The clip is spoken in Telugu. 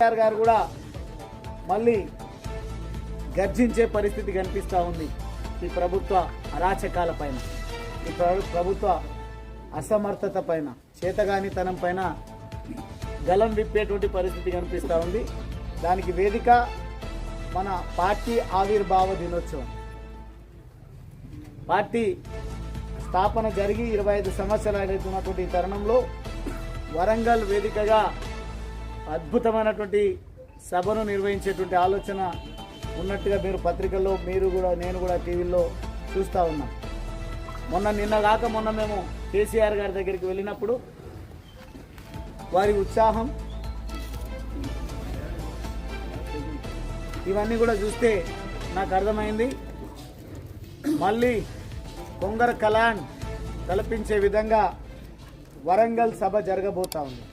కేసీఆర్ గారు కూడా మళ్ళీ గర్జించే పరిస్థితి కనిపిస్తూ ఉంది. ఈ ప్రభుత్వ అరాచకాల పైన ఈ ప్రభుత్వ అసమర్థత పైన చేతగానితనం పైన గలం విప్పేటువంటి పరిస్థితి కనిపిస్తూ ఉంది. దానికి వేదిక మన పార్టీ ఆవిర్భావ దినోత్సవం. పార్టీ స్థాపన జరిగి ఇరవై ఐదు సంవత్సరాలు అవుతున్నటువంటి తరుణంలో వరంగల్ వేదికగా అద్భుతమైనటువంటి సభను నిర్వహించేటువంటి ఆలోచన ఉన్నట్టుగా మీరు పత్రికల్లో మీరు కూడా నేను కూడా టీవీల్లో చూస్తూ ఉన్నాం. మొన్న నిన్న కాక మొన్న మేము కేసీఆర్ గారి దగ్గరికి వెళ్ళినప్పుడు వారి ఉత్సాహం ఇవన్నీ కూడా చూస్తే నాకు అర్థమైంది. మళ్ళీ కొంగర కళ్యాణ్ తలపించే విధంగా వరంగల్ సభ జరగబోతా ఉంది.